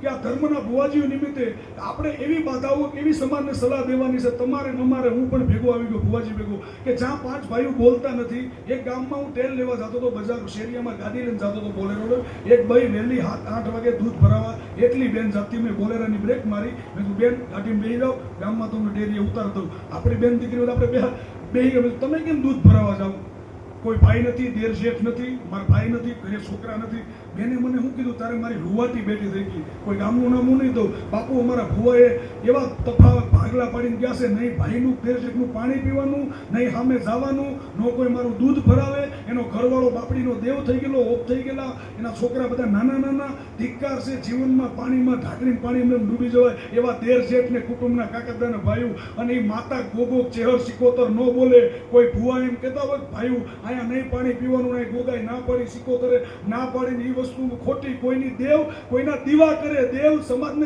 કે આ ધર્મના ભુવાજીઓ નિમિત્તે આપણે એવી બાધાઓ, એવી સમાજને સલાહ દેવાની છે, તમારે ને હું પણ ભેગો આવી ગયો, ભુવાજી ભેગો, કે જ્યાં પાંચ ભાઈઓ બોલતા નથી, એક ગામમાં હું તેલ લેવા જતો હતો, બજાર શેરીયામાં ગાડી લઈને જતો હતો બોલેરો એક ભાઈ વહેલી હાથ આઠ વાગે દૂધ ભરાવા, એટલી બેન જાતી મેં બોલેરાની બ્રેક મારી, મેં કીધું, બેન ગાડીમાં બેસી જાઓ, ગામમાં તમને ડેરીએ ઉતાર દઉં. આપણી બેન દીકરીઓ આપણે બે બેસી ગયા તમે કેમ દૂધ ભરાવા કોઈ ભાઈ નથી, દેર શેઠ નથી, મારા ભાઈ નથી, ઘરે છોકરા નથી. બેને મને શું કીધું? તારે મારી રૂવાટી બેટી થઈ ગઈ. કોઈ ગામનું નામ નહીં દઉં. બાપુ અમારા ભુવાએ એવા તફાવત ભાગલા પાડીને ગયા છે, નહીં ભાઈનું, દેર શેઠનું પાણી પીવાનું, નહીં સામે જવાનું, ન કોઈ મારું દૂધ ભરાવે એનો ઘરવાળો બાપડીનો દેવ થઈ ગયેલો ઓફ થઈ ગયેલા, એના છોકરા બધા નાના નાના ધિક્કાર છે, જીવનમાં પાણીમાં ઢાંકરીને પાણીમાં ડૂબી જવાય એવા દેર શેઠ ને કુટુંબના કાકાદાના ભાઈઓ. અને એ માતા ગોગો ચેહર સિકોતર ન બોલે, કોઈ ભુવા એમ કહેતા હોય ભાઈઓ, અહીંયા નહીં પાણી પીવાનું નહીં ગોગાઈ ના પાડી સિકોતરે, ના પાડીને એ વસ્તુ ખોટી કોઈની દેવ, કોઈના દીવા કરે, દેવ સમાજને